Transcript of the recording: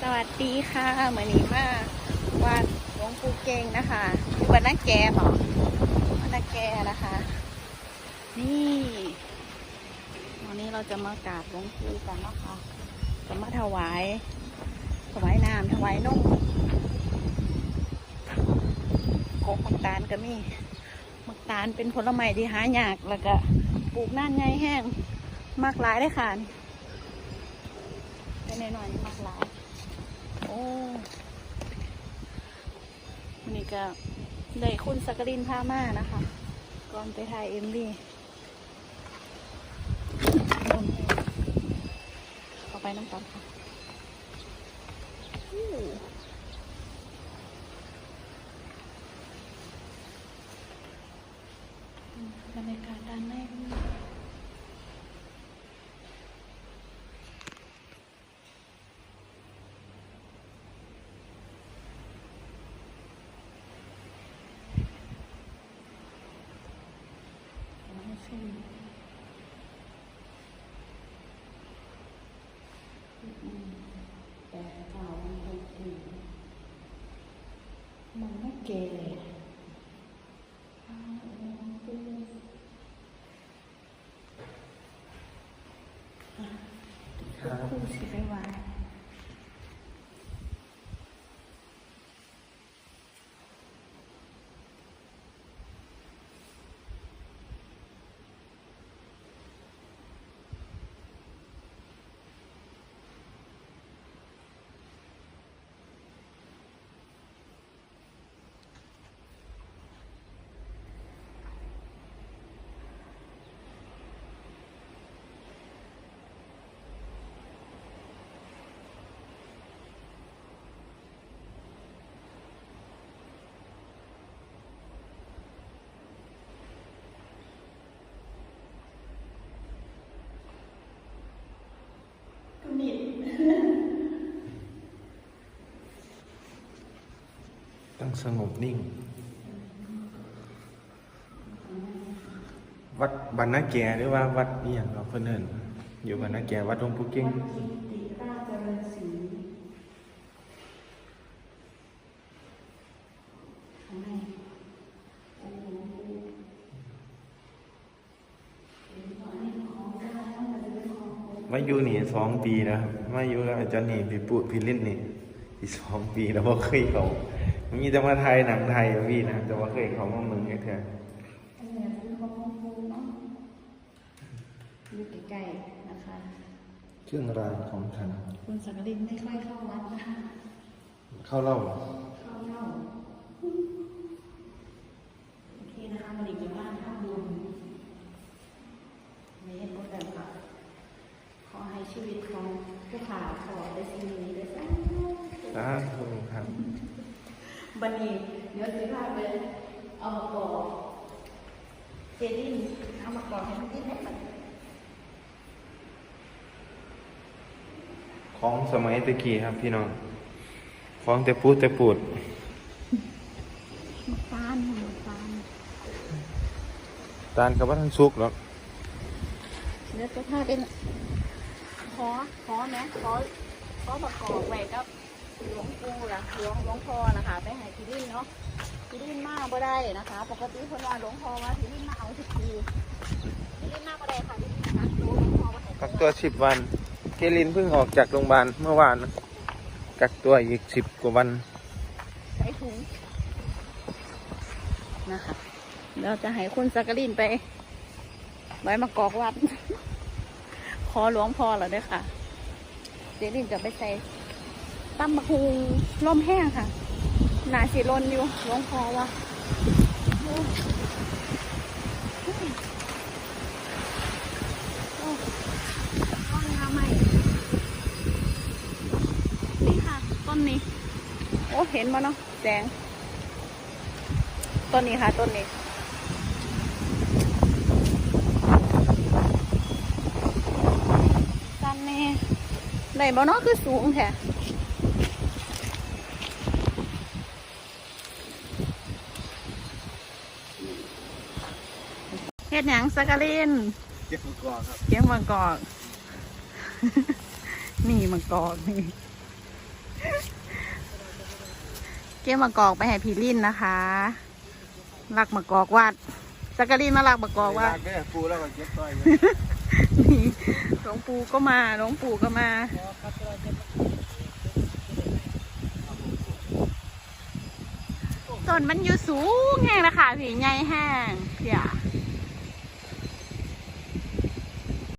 สวัสดีค่ะเหมือนนี้มาวัดหลวงปู่เก่งนะคะอยู่บ้านนาแกบอกบ้านนาแกนะคะ นี่วันนี้เราจะมากราบหลวงปู่กันนะคะจะมาถวาย ถวายน้ำถวายนมโกมักตาลก็มีมักตาลเป็นผลไม้ที่หายากแล้วก็ปลูกน่านใหญ่แห้งมากหลายเลยค่ะนี่เป็นหน่อยๆมากหลาย โอ้วันนี้ ก็ได้คุณสักรินพามานะคะ ก่อนไปถ่ายเอ็มวีเข้าไปน้ำตาลค่ะบรรยากาศด้านในก็มีไม่ใช่อืมแต่เก่ามันเป็นสีมันไม่เกเลยอ้าวเป็นอะคู่สิไปวางก็มี ต้อง สงบนิ่ง วัดบรรณแกหรือว่าวัดนี่อย่างเราเพื่อนเอินอยู่บรรณแกวัดหลวงปู่เก่งวัดกิติราชเจริญศรีข้างได้แล้วมันจะเป็นของผมมาอยู่นี่สองปีแล้วครับมาอยู่แล้วอาจารย์นี่พี่ปุพี่ลิ้นนี่อีสองปีแล้วว่าเคยเขา มีแต่มาไทยหนังไทยอะพี่นะแต่ว่าเคยเขามาเมืองแค่เถอะอันนี้เป็นของของผมเนาะอยู่ใกล้ๆนะคะเครื่องรางของขลังคุณสักดินไม่ค่อยเข้าวัดนะคะเข้าเล่าเข้าเล่าโอเคนะคะมาดีกับบ้านข้ามบุญในเห็นว่าแบบค่ะขอให้ชีวิตของผู้ขาขอได้สิ่งนี้ได้สักสาธุครั บบันนี้เดี๋ยวสิพาไปเอามากรอกเจดินเอามากรอกให้มันกินให้มันของสมัยตะกี้ครับพี่น้อง ของแต่ปูดแต่ปูดมะตาลค่ะมะตาลตานกับว่าท่านสุกหรอกเดี๋ยวจะพาเป็นขอขอนะขอขอประกอบไว้กับ หลวงปู่ล่ะหลวงหลวงพ่อนะคะไปให้ที่ดินเนาะที่ดินมาบ่ได้นะคะ ปกติคนว่าหลวงพ่อว่าที่ดินมาเอาทุกทีที่ดินมาบ่ได้ค่ะที่ดินนะหลวงพ่อว่าให้กักตัวสิบวันเคลินเพิ่งออกจากโรงพยาบาลเมื่อวานนะกักตัวอีกสิบกว่าวันใช้ถุงนะคะเราจะให้คุณสักกลินไปไว้มากอกวัดขอหลวงพ่อแล้วด้วยค่ะเจลินจะไปใส่ ตั้มมะคุงล่มแห้งค่ะ หนาสีลนอยู่หลวงพ่อว่าโอ้อ้ต้ำใหม่นี่ค่ะ ต้นนี้ โอ้เห็นมาเนาะแสงต้นนี้ค่ะ ต้นนี้กันแน่ไหนบ่เนาะคือสูงแท้ ฮ็ดหยังสักกะลินเก็บกอครับเลี้ยงมังกรนี่มังกรนี่ เก็บมะกอกไปให้พี่ลินนะคะลักมะกอกวัดจักรีนมาลักมะกอกวัดแม่ปูแล้วก็เก็บต้อยนี่หลวงปู่ก็มาหลวงปู่ก็มาต้นมันอยู่สูงแห้งนะคะพี่ใหญ่แห้งเพี่ย